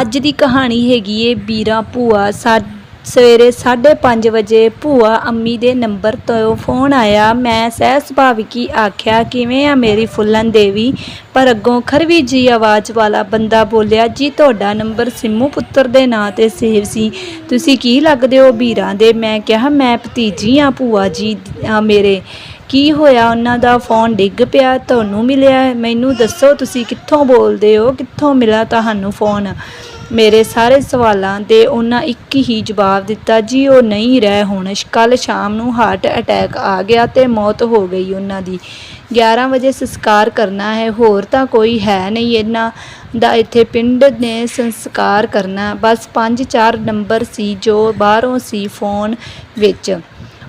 ਅੱਜ ਦੀ ਕਹਾਣੀ ਹੈਗੀ ਏ ਵੀਰਾ ਭੂਆ ਸਾ ਸਵੇਰੇ 5:30 ਵਜੇ ਭੂਆ ਅੰਮੀ ਦੇ ਨੰਬਰ ਤੋਂ ਫੋਨ ਆਇਆ। ਮੈਂ ਸਹਿ ਸੁਭਾਵਿਕੀ ਆਖਿਆ, ਕਿਵੇਂ ਆ ਮੇਰੀ ਫੁੱਲਨ ਦੇਵੀ? ਪਰ ਅੱਗੋਂ ਖਰਵੀ ਜੀ ਆਵਾਜ਼ ਵਾਲਾ ਬੰਦਾ ਬੋਲਿਆ, ਜੀ, ਤੁਹਾਡਾ ਨੰਬਰ ਸਿੰਮੂ ਪੁੱਤਰ ਦੇ ਨਾਂ ਤੇ ਸੇਵ ਸੀ। ਤੁਸੀਂ ਕੀ ਲੱਗਦੇ ਹੋ ਵੀਰਾਂ ਦੇ? ਮੈਂ ਕਿਹਾ, ਮੈਂ ਭਤੀਜੀ ਆ ਭੂਆ ਜੀ ਮੇਰੇ ਕੀ ਹੋਇਆ? ਉਹਨਾਂ ਦਾ ਫੋਨ ਡਿੱਗ ਪਿਆ, ਤੁਹਾਨੂੰ ਮਿਲਿਆ ਮੈਨੂੰ ਦੱਸੋ ਤੁਸੀਂ ਕਿੱਥੋਂ ਬੋਲਦੇ ਹੋ? ਕਿੱਥੋਂ ਮਿਲਾ ਤੁਹਾਨੂੰ ਫੋਨ ਮੇਰੇ ਸਾਰੇ ਸਵਾਲਾਂ ਦੇ ਉਹਨਾਂ ਇੱਕ ਹੀ ਜਵਾਬ ਦਿੱਤਾ, ਜੀ, ਉਹ ਨਹੀਂ ਰਹਿ ਹੁਣ। ਕੱਲ ਸ਼ਾਮ ਨੂੰ ਹਾਰਟ ਅਟੈਕ ਆ ਗਿਆ ਤੇ ਮੌਤ ਹੋ ਗਈ ਉਹਨਾਂ ਦੀ। 11 ਵਜੇ ਸੰਸਕਾਰ ਕਰਨਾ ਹੈ। ਹੋਰ ਤਾਂ ਕੋਈ ਹੈ ਨਹੀਂ। ਇਹਨਾਂ ਦਾ ਇੱਥੇ ਪਿੰਡ ਨੇ ਸੰਸਕਾਰ ਕਰਨਾ। ਬਸ 5-4 ਨੰਬਰ ਸੀ ਜੋ ਬਾਹਰੋਂ ਸੀ ਫੋਨ ਵਿੱਚ।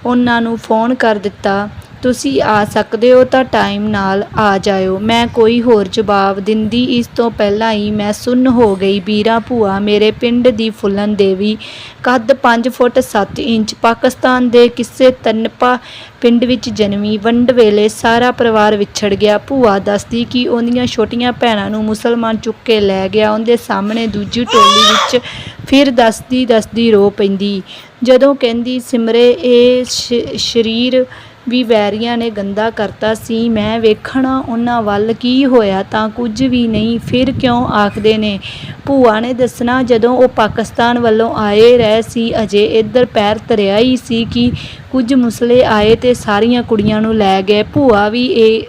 ਉਹਨਾਂ ਨੂੰ ਫੋਨ ਕਰ ਦਿੱਤਾ। ਤੁਸੀਂ ਆ ਸਕਦੇ ਹੋ ਤਾਂ ਟਾਈਮ ਨਾਲ ਆ ਜਾਇਓ। ਮੈਂ ਕੋਈ ਹੋਰ ਜਵਾਬ ਦਿੰਦੀ, ਇਸ ਤੋਂ ਪਹਿਲਾਂ ਹੀ ਮੈਂ ਸੁੰਨ ਹੋ ਗਈ। ਵੀਰਾ ਭੂਆ, ਮੇਰੇ ਪਿੰਡ ਦੀ ਫੁੱਲਨ ਦੇਵੀ, ਕੱਦ 5 ਫੁੱਟ 7 ਇੰਚ, ਪਾਕਿਸਤਾਨ ਦੇ ਕਿਸੇ ਤਨਪਾ ਪਿੰਡ ਵਿੱਚ ਜਨਮੀ। ਵੰਡ ਵੇਲੇ ਸਾਰਾ ਪਰਿਵਾਰ ਵਿਛੜ ਗਿਆ। ਭੂਆ ਦੱਸਦੀ ਕਿ ਉਹਦੀਆਂ ਛੋਟੀਆਂ ਭੈਣਾਂ ਨੂੰ ਮੁਸਲਮਾਨ ਚੁੱਕ ਕੇ ਲੈ ਗਿਆ। ਉਹਦੇ ਸਾਹਮਣੇ ਦੂਜੀ ਟੋਲੀ ਵਿੱਚ ਫਿਰ ਦੱਸਦੀ ਦੱਸਦੀ ਰੋ ਪੈਂਦੀ। ਜਦੋਂ ਕਹਿੰਦੀ, ਸਿਮਰੇ, ਇਹ ਸ਼ਰੀਰ ਵੀ ਵੈਰੀਆਂ ਨੇ ਗੰਦਾ ਕਰਤਾ ਸੀ, ਮੈਂ ਵੇਖਣਾ ਉਹਨਾਂ ਵੱਲ ਕੀ ਹੋਇਆ ਤਾਂ ਕੁਝ ਵੀ ਨਹੀਂ, ਫਿਰ ਕਿਉਂ ਆਖਦੇ ਨੇ? ਭੂਆ ਨੇ ਦੱਸਣਾ ਜਦੋਂ ਉਹ ਪਾਕਿਸਤਾਨ ਵੱਲੋਂ ਆਏ ਰਹੇ ਸੀ, ਅਜੇ ਇੱਧਰ ਪੈਰ ਤਰਿਆ ਹੀ ਸੀ ਕਿ ਕੁਝ ਮੁਸਲੇ ਆਏ ਤੇ ਸਾਰੀਆਂ ਕੁੜੀਆਂ ਨੂੰ ਲੈ ਗਏ। ਭੂਆ ਵੀ ਇਹ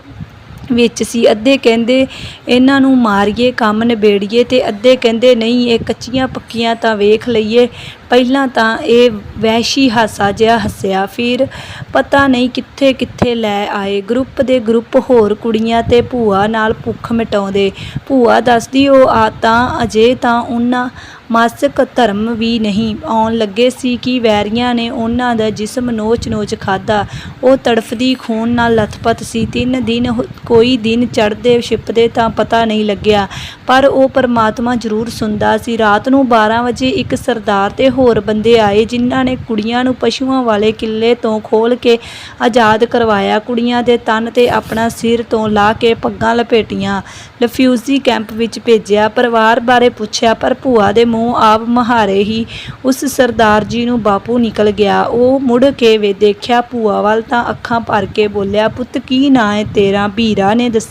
ਵਿੱਚ ਸੀ। ਅੱਧੇ ਕਹਿੰਦੇ ਇਹਨਾਂ ਨੂੰ ਮਾਰੀਏ, ਕੰਮ ਨਿਬੇੜੀਏ ਤੇ ਅੱਧੇ ਕਹਿੰਦੇ ਨਹੀਂ, ਇਹ ਕੱਚੀਆਂ ਪੱਕੀਆਂ ਤਾਂ ਵੇਖ ਲਈਏ। ਪਹਿਲਾਂ ਤਾਂ ਇਹ ਵਹਿਸ਼ੀ ਹਾਸਾ ਜਿਹਾ ਹੱਸਿਆ। ਫਿਰ ਪਤਾ ਨਹੀਂ ਕਿੱਥੇ ਕਿੱਥੇ ਲੈ ਆਏ। ਗਰੁੱਪ ਦੇ ਗਰੁੱਪ ਹੋਰ ਕੁੜੀਆਂ ਤੇ ਭੂਆ ਨਾਲ ਭੁੱਖ ਮਿਟਾਉਂਦੇ। ਭੂਆ ਦੱਸਦੀ, ਉਹ ਆ ਤਾਂ ਅਜੇ ਤਾਂ ਉਹਨਾਂ ਮਾਸਿਕ ਧਰਮ ਵੀ ਨਹੀਂ। ਆਉਣ ਲੱਗੇ ਸੀ ਕਿ ਵੈਰੀਆਂ ਨੇ ਉਹਨਾਂ ਦਾ ਜਿਸਮ ਨੋਚ-ਨੋਚ ਖਾਦਾ ਉਹ ਤੜਫਦੀ ਖੂਨ ਨਾਲ ਲਥਪਥ ਸੀ। ਤਿੰਨ ਦਿਨ ਕੋਈ ਦਿਨ ਚੜ੍ਹਦੇ ਛਿਪਦੇ ਤਾਂ ਪਤਾ ਨਹੀਂ ਲੱਗਿਆ। ਪਰ ਉਹ ਪਰਮਾਤਮਾ ਜ਼ਰੂਰ ਸੁਣਦਾ ਸੀ। ਰਾਤ ਨੂੰ 12 ਵਜੇ ਇੱਕ ਸਰਦਾਰ ਤੇ ਹੋਰ ਬੰਦੇ ਆਏ, ਜਿਨ੍ਹਾਂ ਨੇ ਕੁੜੀਆਂ ਨੂੰ ਪਸ਼ੂਆਂ ਵਾਲੇ ਕਿੱਲੇ ਤੋਂ ਖੋਲ ਕੇ ਆਜ਼ਾਦ ਕਰਵਾਇਆ। ਕੁੜੀਆਂ ਦੇ ਤਨ ਤੇ ਆਪਣਾ ਸਿਰ ਤੋਂ ਲਾ ਕੇ ਪੱਗਾਂ ਲਪੇਟੀਆਂ। ਲਫਿਊਜ਼ੀ ਕੈਂਪ ਵਿੱਚ ਭੇਜਿਆ। ਪਰਿਵਾਰ ਬਾਰੇ ਪੁੱਛਿਆ, ਪਰ ਭੂਆ ਦੇ ਮੂੰਹ ਆਪ ਮਹਾਰੇ ਹੀ ਉਸ ਸਰਦਾਰ ਜੀ ਨੂੰ ਬਾਪੂ ਨਿਕਲ ਗਿਆ। ਉਹ ਮੁੜ ਕੇ ਵੇ ਦੇਖਿਆ ਭੂਆ ਵੱਲ ਤਾਂ ਅੱਖਾਂ ਭਰ ਕੇ ਬੋਲਿਆ, ਪੁੱਤ, ਕੀ ਨਾਂ ਹੈ ਤੇਰਾ? ਵੀਰਾ ਨੇ ਦੱਸ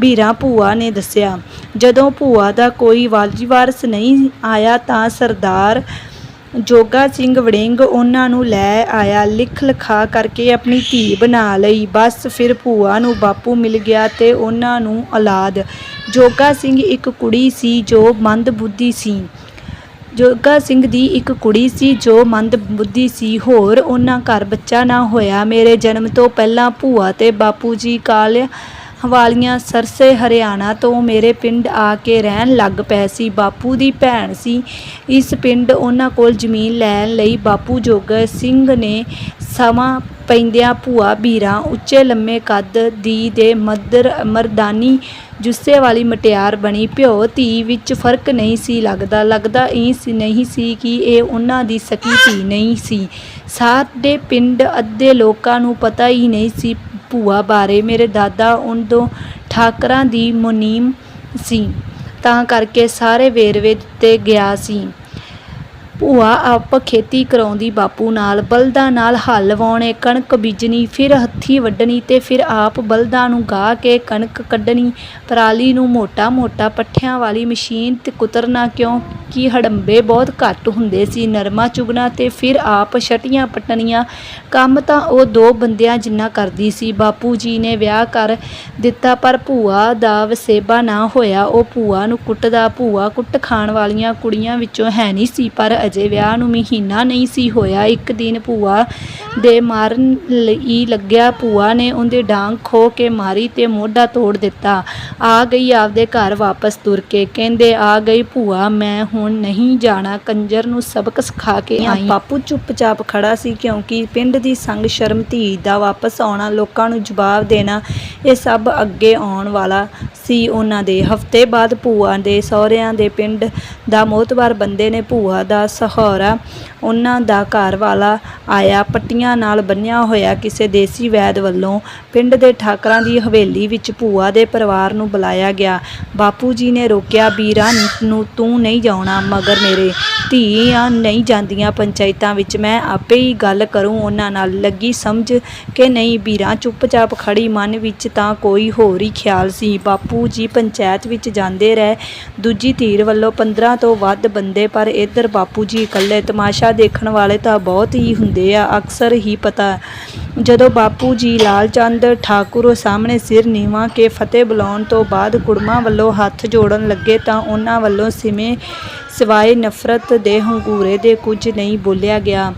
ਵੀਰਾ ਭੂਆ ਨੇ ਦੱਸਿਆ, ਜਦੋਂ ਭੂਆ ਦਾ ਕੋਈ ਵਾਲੀ ਵਾਰਸ ਨਹੀਂ ਆਇਆ ਤਾਂ ਸਰਦਾਰ ਜੋਗਾ ਸਿੰਘ ਵੜਿੰਗ ਉਹਨਾਂ ਨੂੰ ਲੈ ਆਇਆ, ਲਿਖ ਲਿਖਾ ਕਰਕੇ ਆਪਣੀ ਧੀ ਬਣਾ ਲਈ। ਬਸ ਫਿਰ ਭੂਆ ਨੂੰ ਬਾਪੂ ਮਿਲ ਗਿਆ ਤੇ ਉਹਨਾਂ ਨੂੰ ਔਲਾਦ। ਜੋਗਾ ਸਿੰਘ ਇੱਕ ਕੁੜੀ ਸੀ ਜੋ ਮੰਦ ਬੁੱਧੀ ਸੀ। ਜੋਗਾ ਸਿੰਘ ਦੀ ਇੱਕ ਕੁੜੀ ਸੀ ਜੋ ਮੰਦ ਬੁੱਧੀ ਸੀ। ਹੋਰ ਉਹਨਾਂ ਘਰ ਬੱਚਾ ਨਾ ਹੋਇਆ। ਮੇਰੇ ਜਨਮ ਤੋਂ ਪਹਿਲਾਂ ਭੂਆ ਤੇ ਬਾਪੂ ਜੀ ਕਾਲ ਵਾਲੀਆਂ ਸਰਸੇ ਹਰਿਆਣਾ ਤੋਂ ਮੇਰੇ ਪਿੰਡ ਆ ਕੇ ਰਹਿਣ ਲੱਗ ਪਏ ਸੀ। ਬਾਪੂ ਦੀ ਭੈਣ ਸੀ। ਇਸ ਪਿੰਡ ਉਹਨਾਂ ਕੋਲ ਜ਼ਮੀਨ ਲੈਣ ਲਈ ਬਾਪੂ ਜੋਗਾ ਸਿੰਘ ਨੇ ਸਮਾਂ ਪੈਂਦਿਆਂ ਭੂਆ ਵੀਰਾਂ ਉੱਚੇ ਲੰਮੇ ਕੱਦ ਦੀ ਦੇ ਮਦਰ ਮਰਦਾਨੀ, ਜੁੱਸੇ ਵਾਲੀ ਮਟਿਆਰ ਬਣੀ। ਪਿਓ ਧੀ ਵਿੱਚ ਫ਼ਰਕ ਨਹੀਂ ਸੀ ਲੱਗਦਾ। ਲੱਗਦਾ ਇਹ ਸੀ ਨਹੀਂ ਸੀ ਕਿ ਇਹ ਉਹਨਾਂ ਦੀ ਸਕੀ ਧੀ ਨਹੀਂ ਸੀ। ਸਾਡੇ ਪਿੰਡ ਅੱਧੇ ਲੋਕਾਂ ਨੂੰ ਪਤਾ ਹੀ ਨਹੀਂ ਸੀ ਭੂਆ ਬਾਰੇ ਮੇਰੇ ਦਾਦਾ ਉਦੋਂ ਠਾਕਰਾਂ ਦੀ ਮੁਨੀਮ ਸੀ। ਤਾਂ ਕਰਕੇ ਸਾਰੇ ਵੇਰਵੇ ਦਿੱਤੇ ਗਿਆ ਸੀ। ਭੂਆ ਆਪ ਖੇਤੀ ਕਰਾਉਂਦੀ, ਬਾਪੂ ਨਾਲ ਬਲਦਾਂ ਨਾਲ ਹੱਲ ਵਾਉਣੇ ਕਣਕ ਬੀਜਣੀ, ਫਿਰ ਹੱਥੀ ਵੱਢਣੀ ਤੇ ਫਿਰ ਆਪ ਬਲਦਾਂ ਨੂੰ ਗਾਹ ਕੇ ਕਣਕ ਕੱਢਣੀ। ਪਰਾਲੀ ਨੂੰ ਮੋਟਾ-ਮੋਟਾ ਪੱਠਿਆਂ ਵਾਲੀ ਮਸ਼ੀਨ ਤੇ ਕੁਤਰਨਾ ਕਿਉਂਕਿ ਹੜੰਬੇ ਬਹੁਤ ਘੱਟ ਹੁੰਦੇ ਸੀ? ਨਰਮਾ ਚੁਗਣਾ ਤੇ ਫਿਰ ਆਪ ਛਟੀਆਂ ਪਟਣੀਆਂ। ਕੰਮ ਤਾਂ ਉਹ ਦੋ ਬੰਦਿਆਂ ਜਿੰਨਾ ਕਰਦੀ ਸੀ। ਬਾਪੂ ਜੀ ਨੇ ਵਿਆਹ ਕਰ ਦਿੱਤਾ, ਪਰ ਭੂਆ ਦਾ ਵਸੇਬਾ ਨਾ ਹੋਇਆ। ਉਹ ਭੂਆ ਨੂੰ ਕੁੱਟਦਾ, ਭੂਆ ਕੁੱਟ ਖਾਣ ਵਾਲੀਆਂ ਕੁੜੀਆਂ ਵਿੱਚੋਂ ਹੈ ਨਹੀਂ ਸੀ, ਪਰ ਅਜੇ ਵਿਆਹ ਨੂੰ ਮਹੀਨਾ ਨਹੀਂ ਸੀ ਹੋਇਆ। ਇੱਕ ਦਿਨ ਭੂਆ ਦੇ ਮਾਰਨ ਲਈ ਲੱਗਿਆ। ਭੂਆ ਨੇ ਉਹਦੇ ਡਾਂਗ ਖੋ ਕੇ ਮਾਰੀ ਤੇ ਮੋਢਾ ਤੋੜ ਦਿੱਤਾ। ਆ ਗਈ ਆਪਦੇ ਘਰ ਵਾਪਸ ਤੁਰ ਕੇ। ਕਹਿੰਦੇ ਆ ਗਈ ਭੂਆ ਮੈਂ ਹੁਣ ਨਹੀਂ ਜਾਣਾ। ਕੰਜਰ ਨੂੰ ਸਬਕ ਸਿਖਾ ਕੇ ਆਈ। ਬਾਪੂ ਚੁੱਪਚਾਪ ਖੜਾ ਸੀ ਕਿਉਂਕਿ ਪਿੰਡ ਦੀ ਸੰਗ ਸ਼ਰਮ ਧੀ ਦਾ ਵਾਪਸ ਆਉਣਾ ਲੋਕਾਂ ਨੂੰ ਜਵਾਬ ਦੇਣਾ ਇਹ ਸਭ ਅੱਗੇ ਆਉਣ ਵਾਲਾ ਸੀ ਉਹਨਾਂ ਦੇ। ਹਫ਼ਤੇ ਬਾਅਦ ਭੂਆ ਦੇ ਸਹੁਰਿਆਂ ਦੇ ਪਿੰਡ ਦਾ ਮੋਤਬਾਰ ਬੰਦੇ ਨੇ ਭੂਆ ਦਾ ਸਹਾਰਾ ਉਹਨਾਂ ਦਾ ਘਰ ਵਾਲਾ ਆਇਆ ਪੱਟੀਆਂ ਨਾਲ ਬੰਨਿਆ ਹੋਇਆ ਕਿਸੇ ਦੇਸੀ ਵੈਦ ਵੱਲੋਂ। ਪਿੰਡ ਦੇ ਠਾਕਰਾਂ ਦੀ ਹਵੇਲੀ ਵਿੱਚ ਭੂਆ ਦੇ ਪਰਿਵਾਰ ਨੂੰ ਬੁਲਾਇਆ ਗਿਆ। ਬਾਪੂ ਜੀ ਨੇ ਰੋਕਿਆ, ਵੀਰਾਂ, ਨੂੰ ਤੂੰ ਨਹੀਂ ਜਾਣਾ ਮਗਰ ਮੇਰੇ ਧੀਆਂ ਨਹੀਂ ਜਾਂਦੀਆਂ ਪੰਚਾਇਤਾਂ ਵਿੱਚ। ਮੈਂ ਆਪੇ ਹੀ ਗੱਲ ਕਰੂੰ ਉਹਨਾਂ ਨਾਲ। ਲੱਗੀ ਸਮਝ ਕਿ ਨਹੀਂ, ਵੀਰਾ ਚੁੱਪਚਾਪ ਖੜੀ ਮਨ ਵਿੱਚ ਤਾਂ ਕੋਈ ਹੋਰ ਹੀ ਖਿਆਲ ਸੀ। ਬਾਪੂ ਜੀ ਪੰਚਾਇਤ ਵਿੱਚ ਜਾਂਦੇ ਰਹੇ। ਦੂਜੀ ਧੀਰ ਵੱਲੋਂ 15 ਤੋਂ ਵੱਧ ਬੰਦੇ, ਪਰ ਇੱਧਰ ਬਾਪੂ ਜੀ ਇਕੱਲੇ। ਤਮਾਸ਼ਾ ਦੇਖਣ ਵਾਲੇ ਤਾਂ ਬਹੁਤ ਹੀ ਹੁੰਦੇ ਆ, ਅਕਸਰ ਹੀ ਪਤਾ। ਜਦੋਂ ਬਾਪੂ ਜੀ ਲਾਲ ਚੰਦ ਠਾਕੁਰ ਸਾਹਮਣੇ ਸਿਰ ਨੀਵਾਂ ਕੇ ਫਤਿਹ ਬੁਲਾਉਣ ਤੋਂ ਬਾਅਦ ਕੁੜਮਾਂ ਵੱਲੋਂ ਹੱਥ ਜੋੜਨ ਲੱਗੇ ਤਾਂ ਉਹਨਾਂ ਵੱਲੋਂ ਸਿਵੇਂ ਸਿਵਾਏ ਨਫ਼ਰਤ ਦੇ ਹੰਗੂਰੇ ਦੇ ਕੁਝ ਨਹੀਂ ਬੋਲਿਆ ਗਿਆ।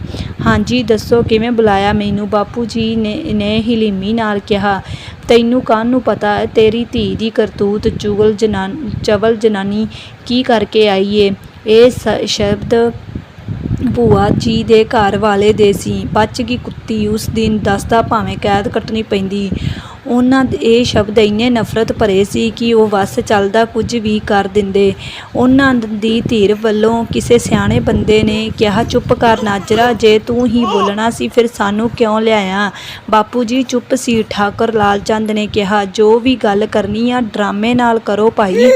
ਹਾਂਜੀ, ਦੱਸੋ ਕਿਵੇਂ ਬੁਲਾਇਆ ਮੈਨੂੰ? ਬਾਪੂ ਜੀ ਨੇ ਨੇ ਹਿਲੀਮੀ ਨਾਲ ਕਿਹਾ। ਤੈਨੂੰ ਕਾਹਨੂੰ ਪਤਾ? ਹੈ ਤੇਰੀ ਧੀ ਦੀ ਕਰਤੂਤ ਚੁਗਲ ਜਨਾਨ, ਚਵਲ ਜਨਾਨੀ ਕੀ ਕਰਕੇ ਆਈ ਏ? ਇਹ ਸ਼ਬਦ ਭੂਆ ਜੀ ਦੇ ਘਰ ਵਾਲੇ ਦੇ ਸੀ। ਬਚ ਗਈ ਕੁੱਤੀ, ਉਸ ਦਿਨ ਦੱਸਦਾ ਭਾਵੇਂ ਕੈਦ ਕੱਟਣੀ ਪੈਂਦੀ। ਉਹਨਾਂ ਦੇ ਇਹ ਸ਼ਬਦ ਇੰਨੇ ਨਫ਼ਰਤ ਭਰੇ ਸੀ ਕਿ ਉਹ ਵਸ ਚੱਲਦਾ ਕੁਝ ਵੀ ਕਰ ਦਿੰਦੇ। ਉਹਨਾਂ ਦੀ ਧੀਰ ਵੱਲੋਂ ਕਿਸੇ ਸਿਆਣੇ ਬੰਦੇ ਨੇ ਕਿਹਾ, ਚੁੱਪ ਕਰ ਨਾਜਰਾ, ਜੇ ਤੂੰ ਹੀ ਬੋਲਣਾ ਸੀ ਫਿਰ ਸਾਨੂੰ ਕਿਉਂ ਲਿਆਇਆ? ਬਾਪੂ ਜੀ ਚੁੱਪ ਸੀ। ਠਾਕਰ ਲਾਲ ਚੰਦ ਨੇ ਕਿਹਾ, ਜੋ ਵੀ ਗੱਲ ਕਰਨੀ ਆ, ਡਰਾਮੇ ਨਾਲ ਕਰੋ ਭਾਈ।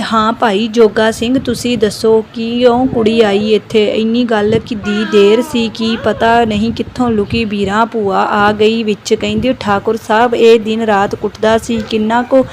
ਹਾਂ ਭਾਈ, ਜੋਗਾ ਸਿੰਘ, ਤੁਸੀਂ ਦੱਸੋ ਕਿਉਂ ਕੁੜੀ ਆਈ ਇੱਥੇ? ਇੰਨੀ ਗੱਲ ਕਿ ਦੀ ਦੇਰ ਸੀ, ਕਿ ਪਤਾ ਨਹੀਂ ਕਿੱਥੋਂ ਲੁਕੀ ਵੀਰਾਂ ਭੂਆ ਆ ਗਈ ਵਿੱਚ। ਕਹਿੰਦੇ, ਠਾਕੁਰ ਸਾਹਿਬ, ਇਹ ਦਿਨ ਰਾਤ ਕੁੱਟਦਾ ਸੀ, ਕਿੰਨਾ ਕੋ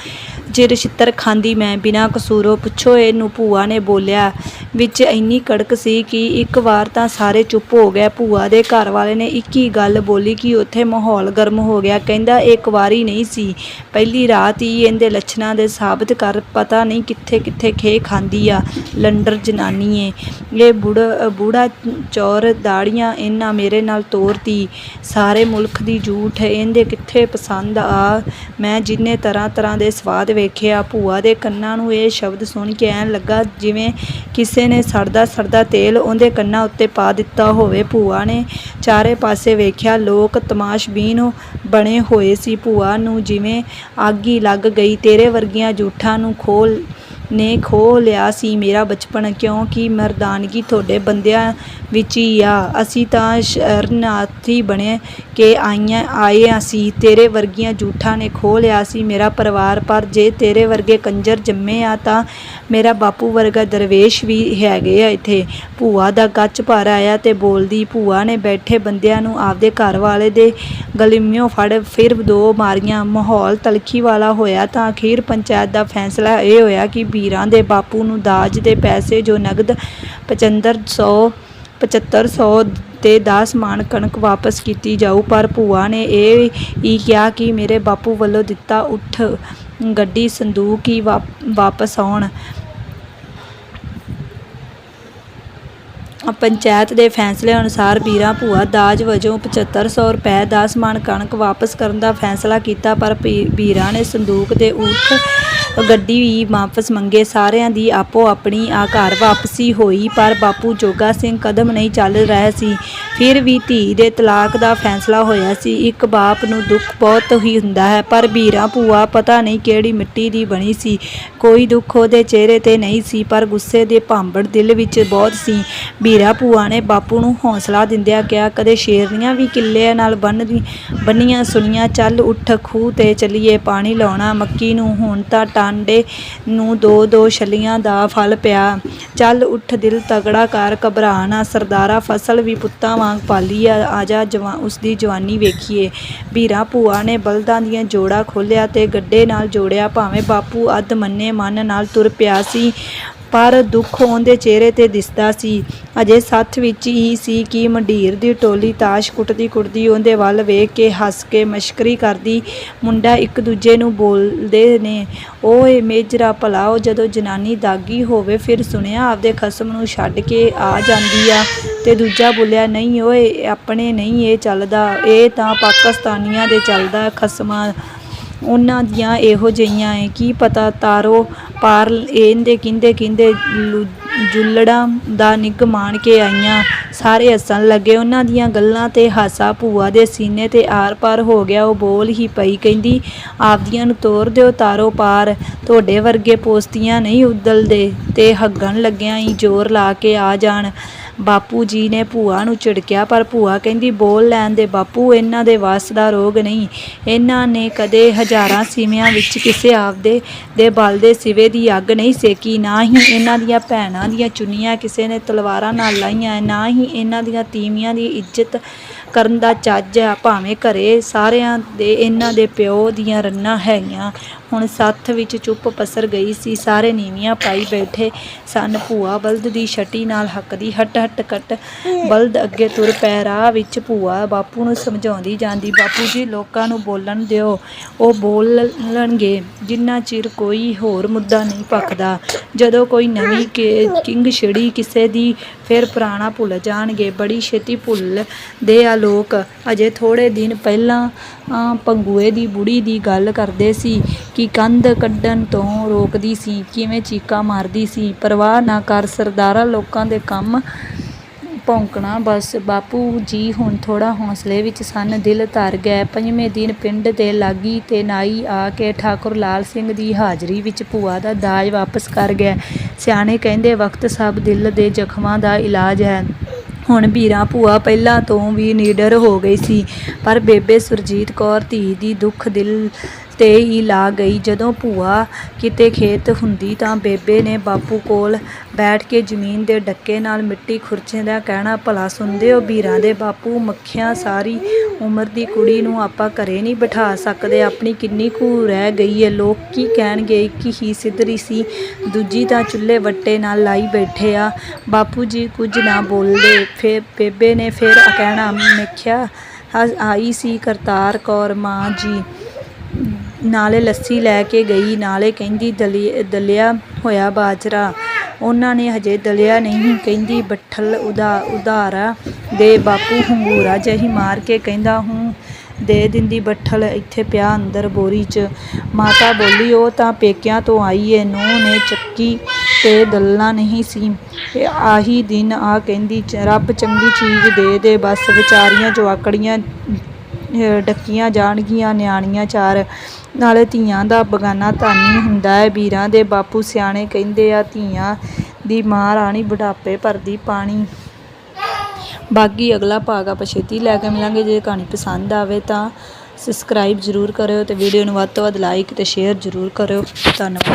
ਜੇ ਛਿੱਤਰ ਖਾਂਦੀ ਮੈਂ, ਬਿਨਾਂ ਕਸੂਰੋਂ ਪੁੱਛੋ ਇਹਨੂੰ ਭੂਆ ਨੇ ਬੋਲਿਆ। ਵਿੱਚ ਇੰਨੀ ਕੜਕ ਸੀ ਕਿ ਇੱਕ ਵਾਰ ਤਾਂ ਸਾਰੇ ਚੁੱਪ ਹੋ ਗਏ। ਭੂਆ ਦੇ ਘਰ ਵਾਲੇ ਨੇ ਇੱਕ ਹੀ ਗੱਲ ਬੋਲੀ ਕਿ ਉੱਥੇ ਮਾਹੌਲ ਗਰਮ ਹੋ ਗਿਆ। ਕਹਿੰਦਾ ਇਹ ਵਾਰੀ ਨਹੀਂ ਸੀ। ਪਹਿਲੀ ਰਾਤ ਹੀ ਇਹਦੇ ਲੱਛਣਾਂ ਦੇ ਸਾਬਤ ਕਰ ਪਤਾ ਨਹੀਂ ਕਿੱਥੇ ਕਿੱਥੇ ਖੇ ਖਾਂਦੀ ਆ, ਲੰਡਰ ਜਨਾਨੀ ਏ ਇਹ ਬੁੜਾ, ਬੂੜਾ ਚੌਰ ਦਾੜੀਆਂ ਇਹਨਾਂ ਮੇਰੇ ਨਾਲ ਤੋਰਤੀ। ਸਾਰੇ ਮੁਲਕ ਦੀ ਝੂਠ, ਇਹਦੇ ਕਿੱਥੇ ਪਸੰਦ ਆ? ਮੈਂ ਜਿੰਨੇ ਤਰ੍ਹਾਂ ਤਰ੍ਹਾਂ ਦੇ ਸਵਾਦ ਵੇਖਿਆ, ਭੂਆ ਦੇ ਕੰਨਾਂ ਨੂੰ ਇਹ ਸ਼ਬਦ ਸੁਣ ਕੇ ਐਂ ਲੱਗਾ ਜਿਵੇਂ ਕਿਸੇ ਨੇ ਸੜਦਾ ਸੜਦਾ ਤੇਲ ਉਹਦੇ ਕੰਨਾਂ ਉੱਤੇ ਪਾ ਦਿੱਤਾ ਹੋਵੇ। ਭੂਆ ਨੇ ਚਾਰੇ ਪਾਸੇ ਵੇਖਿਆ, ਲੋਕ ਤਮਾਸ਼ਬੀਨ ਬਣੇ ਹੋਏ ਸੀ। ਭੂਆ ਨੂੰ ਜਿਵੇਂ ਆਗੀ ਲੱਗ ਗਈ, ਤੇਰੇ ਵਰਗੀਆਂ ਜੂਠਾਂ ਨੂੰ ਖੋਲ ਨੇ ਖੋਹ ਲਿਆ ਸੀ ਮੇਰਾ ਬਚਪਨ, ਕਿਉਂਕਿ ਮਰਦਾਨਗੀ ਤੁਹਾਡੇ ਬੰਦਿਆਂ ਵਿੱਚ ਹੀ ਆ। ਅਸੀਂ ਤਾਂ ਸ਼ਰਨਾਰਥੀ ਬਣੇ ਕੇ ਆਈਆਂ, ਆਏ ਆ ਸੀ। ਤੇਰੇ ਵਰਗੀਆਂ ਝੂਠਾਂ ਨੇ ਖੋਹ ਲਿਆ ਸੀ ਮੇਰਾ ਪਰਿਵਾਰ, ਪਰ ਜੇ ਤੇਰੇ ਵਰਗੇ ਕੰਜਰ ਜੰਮੇ ਆ ਤਾਂ ਮੇਰਾ ਬਾਪੂ ਵਰਗਾ ਦਰਵੇਸ਼ ਵੀ ਹੈਗੇ ਆ ਇੱਥੇ। ਭੂਆ ਦਾ ਗੱਚ ਭਰ ਆਇਆ ਤੇ ਬੋਲਦੀ, ਭੂਆ ਨੇ ਬੈਠੇ ਬੰਦਿਆਂ ਨੂੰ ਆਪਦੇ ਘਰ ਵਾਲੇ ਦੇ ਗਲਿਮਿਓਂ ਫੜ, ਫਿਰ ਦੋ ਮਾਰੀਆਂ। ਮਾਹੌਲ ਤਲਖੀ ਵਾਲਾ ਹੋਇਆ ਤਾਂ ਅਖੀਰ ਪੰਚਾਇਤ ਦਾ ਫੈਸਲਾ ਇਹ ਹੋਇਆ ਕਿ ਵੀਰਾਂ ਦੇ ਬਾਪੂ ਨੂੰ ਦਾਜ ਦੇ ਪੈਸੇ ਜੋ ਨਗਦ 7500 7500 ਤੇ 10 ਮਾਣ ਕਣਕ ਵਾਪਸ ਕੀਤੀ ਜਾਊ। ਪਰ ਭੂਆ ਨੇ ਇਹ ਹੀ ਕਿਹਾ ਕਿ ਮੇਰੇ ਬਾਪੂ ਵੱਲੋਂ ਦਿੱਤਾ ਉੱਠ ਗੱਡੀ ਸੰਦੂਕ ਹੀ ਵਾਪਸ ਆਉਣ। ਪੰਚਾਇਤ ਦੇ ਫੈਸਲੇ ਅਨੁਸਾਰ ਵੀਰਾਂ ਭੂਆ ਦਾਜ ਵਜੋਂ 7500 ਰੁਪਏ 10 ਮਣ ਕਣਕ ਵਾਪਸ ਕਰਨ ਦਾ ਫੈਸਲਾ ਕੀਤਾ, ਪਰ ਭੀ- ਵੀਰਾਂ ਨੇ ਸੰਦੂਕ ਦੇ ਉਠ ਗੱਡੀ ਵੀ ਵਾਪਸ ਮੰਗੇ, ਸਾਰਿਆਂ ਦੀ ਆਪੋ ਆਪਣੀ ਆ ਘਰ ਵਾਪਸੀ ਹੋਈ, ਪਰ ਬਾਪੂ ਜੋਗਾ ਸਿੰਘ ਕਦਮ ਨਹੀਂ ਚੱਲ ਰਿਹਾ ਸੀ। ਫਿਰ ਵੀ ਧੀ ਦੇ ਤਲਾਕ ਦਾ ਫੈਸਲਾ ਹੋਇਆ ਸੀ। ਇੱਕ ਬਾਪ ਨੂੰ ਦੁੱਖ ਬਹੁਤ ਹੀ ਹੁੰਦਾ ਹੈ, ਪਰ ਵੀਰਾ ਭੂਆ ਪਤਾ ਨਹੀਂ ਕਿਹੜੀ ਮਿੱਟੀ ਦੀ ਬਣੀ ਸੀ। ਕੋਈ ਦੁੱਖ ਉਹਦੇ ਚਿਹਰੇ ਤੇ ਨਹੀਂ ਸੀ, ਪਰ ਗੁੱਸੇ ਦੇ ਭਾਂਬੜ ਦਿਲ ਵਿੱਚ ਬਹੁਤ ਸੀ। ਵੀਰਾ ਭੂਆ ਨੇ ਬਾਪੂ ਨੂੰ ਹੌਸਲਾ ਦਿੰਦਿਆਂ ਕਿਹਾ, ਕਦੇ ਸ਼ੇਰਨੀਆਂ ਵੀ ਕਿੱਲਿਆਂ ਨਾਲ ਬੰਨਦੀ ਬੰਨੀਆਂ ਸੁਣੀਆਂ ਚੱਲ ਉੱਠ ਖੂਹ ਤੇ ਚੱਲੀਏ, ਪਾਣੀ ਲਾਉਣਾ, ਮੱਕੀ ਨੂੰ ਹੁਣ ਤਾਂ ਟਾਂਡੇ ਨੂੰ ਦੋ ਦੋ ਛੱਲੀਆਂ ਦਾ ਫਲ ਪਿਆ। ਚੱਲ ਉੱਠ ਦਿਲ ਤਗੜਾ ਕਰ, ਘਬਰਾਣਾ। ਸਰਦਾਰਾ ਫਸਲ ਵੀ ਪੁੱਤਾਂ ਵਾਂਗ ਪਾਲੀ ਆ। ਆਜਾ ਜਵਾ ਉਸ ਦੀ ਜਵਾਨੀ ਵੇਖੀਏ। ਵੀਰਾ ਭੂਆ ਨੇ ਬਲਦਾਂ ਦੀਆਂ ਜੋੜਾ ਖੋਲਿਆ ਤੇ ਗੱਡੇ ਨਾਲ ਜੋੜਿਆ। ਭਾਵੇਂ ਬਾਪੂ ਅੱਧ ਮੰਨੇ, ਮਨ ਨਾਲ ਤੁਰ ਪਿਆ ਸੀ। ਪਰ ਦੁੱਖ ਉਹਦੇ ਚਿਹਰੇ ਤੇ ਦਿਸਦਾ ਸੀ। ਅਜੇ ਸੱਥ ਵਿੱਚ ਹੀ ਸੀ ਕਿ ਮੰਡੀਰ ਦੀ ਟੋਲੀ ਤਾਸ਼ ਕੁੱਟਦੀ ਕੁੱਟਦੀ ਉਹਦੇ ਵੱਲ ਵੇਖ ਕੇ ਹੱਸ ਕੇ ਮਸ਼ਕਰੀ ਕਰਦੀ। ਮੁੰਡਾ ਇੱਕ ਦੂਜੇ ਨੂੰ ਬੋਲਦੇ ਨੇ, ਓਏ ਮੇਜਰਾ ਭਲਾ ਜਦੋਂ ਜਨਾਨੀ ਦਾਗੀ ਹੋਵੇ ਫਿਰ ਸੁਣਿਆ ਆਪਦੇ ਖਸਮ ਨੂੰ ਛੱਡ ਕੇ ਆ ਜਾਂਦੀ ਆ ਤੇ ਦੂਜਾ ਬੋਲਿਆ, ਨਹੀਂ ਓਏ, ਆਪਣੇ ਨਹੀਂ ਇਹ ਚੱਲਦਾ, ਇਹ ਤਾਂ ਪਾਕਿਸਤਾਨੀਆਂ ਦੇ ਚੱਲਦਾ ਖਸਮਾਂ। ਉਹਨਾਂ ਦੀਆਂ ਇਹੋ ਜਿਹੀਆਂ ਏ ਕੀ ਪਤਾ ਤਾਰੋ ਪਾਰ ਇਹਦੇ ਕਹਿੰਦੇ ਕਹਿੰਦੇ ਲੁ- ਜੁੱਲੜਾਂ ਦਾ ਨਿੱਘ ਮਾਣ ਕੇ ਆਈਆਂ। ਸਾਰੇ ਹੱਸਣ ਲੱਗੇ। ਉਹਨਾਂ ਦੀਆਂ ਗੱਲਾਂ ਤੇ ਹਾਸਾ ਭੂਆ ਦੇ ਸੀਨੇ ਤੇ ਆਰ ਪਾਰ ਹੋ ਗਿਆ। ਉਹ ਬੋਲ ਹੀ ਪਈ ਕਹਿੰਦੀ, ਆਪਦੀਆਂ ਨੂੰ ਤੋਰ ਦਿਓ ਤਾਰੋ ਪਾਰ। ਤੁਹਾਡੇ ਵਰਗੇ ਪੋਸਤੀਆਂ ਨਹੀਂ ਉਦਲਦੇ ਤੇ ਹੱਗਣ ਲੱਗਿਆਂ ਹੀ ਜ਼ੋਰ ਲਾ ਕੇ ਆ ਜਾਣ। ਬਾਪੂ ਜੀ ਨੇ ਭੂਆ ਨੂੰ ਝਿੜਕਿਆ, ਪਰ ਭੂਆ ਕਹਿੰਦੀ, ਬੋਲ ਲੈਣ ਦੇ ਬਾਪੂ, ਇਹਨਾਂ ਦੇ ਵੱਸ ਦਾ ਰੋਗ ਨਹੀਂ। ਇਹਨਾਂ ਨੇ ਕਦੇ ਹਜ਼ਾਰਾਂ ਸਿਵਿਆਂ ਵਿੱਚ ਕਿਸੇ ਆਪਦੇ ਦੇ ਬਲ ਦੇ ਸਿਵੇ ਦੀ ਅੱਗ ਨਹੀਂ ਸੇਕੀ, ਨਾ ਹੀ ਇਹਨਾਂ ਦੀਆਂ ਭੈਣਾਂ ਦੀਆਂ ਚੁੰਨੀਆਂ ਕਿਸੇ ਨੇ ਤਲਵਾਰਾਂ ਨਾਲ ਲਾਈਆਂ, ਨਾ ਹੀ ਇਹਨਾਂ ਦੀਆਂ ਤੀਵੀਆਂ ਦੀ ਇੱਜ਼ਤ ਕਰਨ ਦਾ ਚੱਜ ਆ, ਭਾਵੇਂ ਘਰੇ ਸਾਰਿਆਂ ਦੇ, ਇਹਨਾਂ ਦੇ ਪਿਓ ਦੀਆਂ ਰੰਨਾਂ ਹੈਗੀਆਂ। ਹੁਣ ਸੱਥ ਵਿੱਚ ਚੁੱਪ ਪਸਰ ਗਈ ਸੀ, ਸਾਰੇ ਨੀਵੀਆਂ ਪਾਈ ਬੈਠੇ ਸਨ। ਭੂਆ ਬਲਦ ਦੀ ਛਟੀ ਨਾਲ ਹੱਕਦੀ ਹਟ ਹਟ ਕੱਟ। ਬਲਦ ਅੱਗੇ ਤੁਰ ਪੈ, ਰਾਹ ਵਿੱਚ ਭੂਆ ਬਾਪੂ ਨੂੰ ਸਮਝਾਉਂਦੀ ਜਾਂਦੀ, ਬਾਪੂ ਜੀ, ਲੋਕਾਂ ਨੂੰ ਬੋਲਣ ਦਿਓ, ਉਹ ਬੋਲਣਗੇ। ਜਿੰਨਾ ਚਿਰ ਕੋਈ ਹੋਰ ਮੁੱਦਾ ਨਹੀਂ ਪੱਕਦਾ ਜਦੋਂ ਕੋਈ ਨਵੀਂ ਕਿ, ਕਿੰਗ ਛਿੜੀ ਕਿਸੇ ਦੀ, ਫਿਰ ਪੁਰਾਣਾ ਭੁੱਲ ਜਾਣਗੇ। ਬੜੀ ਛੇਤੀ ਭੁੱਲ ਦੇ ਆ ਲੋਕ ਅਜੇ ਥੋੜ੍ਹੇ ਦਿਨ ਪਹਿਲਾਂ ਅ, ਪੰਗੂਏ ਦੀ ਬੁੜੀ ਦੀ ਗੱਲ ਕਰਦੇ ਸੀ ਕਿ ਕੰਧ ਕੱਢਣ ਤੋਂ ਰੋਕਦੀ ਸੀ ਕਿਵੇਂ ਚੀਕਾਂ ਮਾਰਦੀ ਸੀ। ਪਰਵਾਹ ਨਾ ਕਰ ਸਰਦਾਰਾ ਲੋਕਾਂ ਦੇ ਕੰਮ ਭੌਂਕਣਾ ਬਸ। ਬਾਪੂ ਜੀ ਹੁਣ ਥੋੜਾ ਹੌਸਲੇ ਵਿੱਚ ਸਨ ਦਿਲ ਧਰ ਗਏ ਪੰਜਵੇਂ ਦਿਨ ਪਿੰਡ ਦੇ ਲਾਗੀ ਤੇ ਨਾਈ ਆ ਕੇ ਠਾਕੁਰ ਲਾਲ ਸਿੰਘ ਦੀ ਹਾਜ਼ਰੀ ਵਿੱਚ ਭੂਆ ਦਾ ਦਾਜ ਵਾਪਸ ਕਰ ਗਿਆ। ਸਿਆਣੇ ਕਹਿੰਦੇ ਵਕਤ ਸਭ ਦਿਲ ਦੇ ਜ਼ਖਮਾਂ ਦਾ ਇਲਾਜ ਹੈ। ਹੁਣ ਵੀਰਾਂ ਭੂਆ ਪਹਿਲਾਂ ਤੋਂ ਵੀ ਨਿਡਰ ਹੋ ਗਈ ਸੀ। ਪਰ ਬੇਬੇ ਸੁਰਜੀਤ ਕੌਰ ਧੀ ਦੀ ਦੁੱਖ ਦਿਲ ਤੇ ਹੀ ਲਾ ਗਈ। ਜਦੋਂ ਭੂਆ ਕਿਤੇ ਖੇਤ ਹੁੰਦੀ ਤਾਂ ਬੇਬੇ ਨੇ ਬਾਪੂ ਕੋਲ ਬੈਠ ਕੇ ਜ਼ਮੀਨ ਦੇ ਡੱਕੇ ਨਾਲ ਮਿੱਟੀ ਖੁਰਚੇ ਦਾ ਕਹਿਣਾ, ਭਲਾ ਸੁਣਦੇ ਹੋ ਵੀਰਾਂ ਦੇ ਬਾਪੂ, ਮੱਖਿਆਂ ਸਾਰੀ ਉਮਰ ਦੀ ਕੁੜੀ ਨੂੰ ਆਪਾਂ ਘਰੇ ਨਹੀਂ ਬਿਠਾ ਸਕਦੇ। ਆਪਣੀ ਕਿੰਨੀ ਕੁ ਰਹਿ ਗਈ ਹੈ ਲੋਕ ਕੀ ਕਹਿਣਗੇ, ਇੱਕ ਹੀ ਸਿੱਧਰੀ ਸੀ, ਦੂਜੀ ਤਾਂ ਚੁੱਲ੍ਹੇ ਵੱਟੇ ਨਾਲ ਲਾਈ ਬੈਠੇ ਆ। ਬਾਪੂ ਜੀ ਕੁਝ ਨਾ ਬੋਲਦੇ। ਫਿਰ ਬੇਬੇ ਨੇ ਫਿਰ ਕਹਿਣਾ, ਮੇਖਿਆ ਆਈ ਸੀ ਕਰਤਾਰ ਕੌਰ ਮਾਂ ਜੀ। ਨਾਲੇ ਲੱਸੀ ਲੈ ਕੇ ਗਈ, ਨਾਲੇ ਕਹਿੰਦੀ ਦਲੀ, ਦਲਿਆ ਹੋਇਆ ਬਾਜਰਾ। ਉਹਨਾਂ ਨੇ ਹਜੇ ਦਲਿਆ ਨਹੀਂ, ਕਹਿੰਦੀ ਬੱਠਲ ਉਦਾ, ਉਧਾਰਾ ਦੇ ਬਾਪੂ ਹੰਗੂਰਾ ਜਹੀ ਮਾਰ ਕੇ ਕਹਿੰਦਾ, ਹੂੰ, ਦੇ ਦਿੰਦੀ ਬੱਠਲ, ਇੱਥੇ ਪਿਆ ਅੰਦਰ ਬੋਰੀ 'ਚ। ਮਾਤਾ ਬੋਲੀ, ਉਹ ਤਾਂ ਪੇਕਿਆਂ ਤੋਂ ਆਈ ਏ, ਨੂੰਹ ਨੇ ਚੱਕੀ ਤੇ ਦਲਣਾ ਨਹੀਂ ਸੀ। ਤੇ ਆਹੀ ਦਿਨ ਆ, ਕਹਿੰਦੀ, ਰੱਬ ਚੰਗੀ ਚੀਜ਼ ਦੇ ਦੇ, ਬਸ ਵਿਚਾਰੀਆਂ, ਜਵਾਕੜੀਆਂ ਡੱਕੀਆਂ ਜਾਣਗੀਆਂ ਨਿਆਣੀਆਂ ਚਾਰ। ਨਾਲੇ ਧੀਆਂ ਦਾ ਬਗਾਨਾ ਧਾਨੀ ਹੁੰਦਾ ਹੈ। ਵੀਰਾਂ ਦੇ ਬਾਪੂ ਸਿਆਣੇ ਕਹਿੰਦੇ ਆ, ਧੀਆਂ ਦੀ ਮਾਂ ਰਾਣੀ ਬੁਢਾਪੇ ਭਰਦੀ ਪਾਣੀ। ਬਾਕੀ ਅਗਲਾ ਭਾਗ ਆਪਾਂ ਛੇਤੀ ਲੈ ਕੇ ਮਿਲਾਂਗੇ। ਜੇ ਕਹਾਣੀ ਪਸੰਦ ਆਵੇ ਤਾਂ ਸਬਸਕ੍ਰਾਈਬ ਜ਼ਰੂਰ ਕਰਿਓ ਤੇ ਵੀਡੀਓ ਨੂੰ ਵੱਧ ਤੋਂ ਵੱਧ ਲਾਈਕ ਤੇ ਸ਼ੇਅਰ ਜ਼ਰੂਰ ਕਰਿਓ। ਧੰਨਵਾਦ।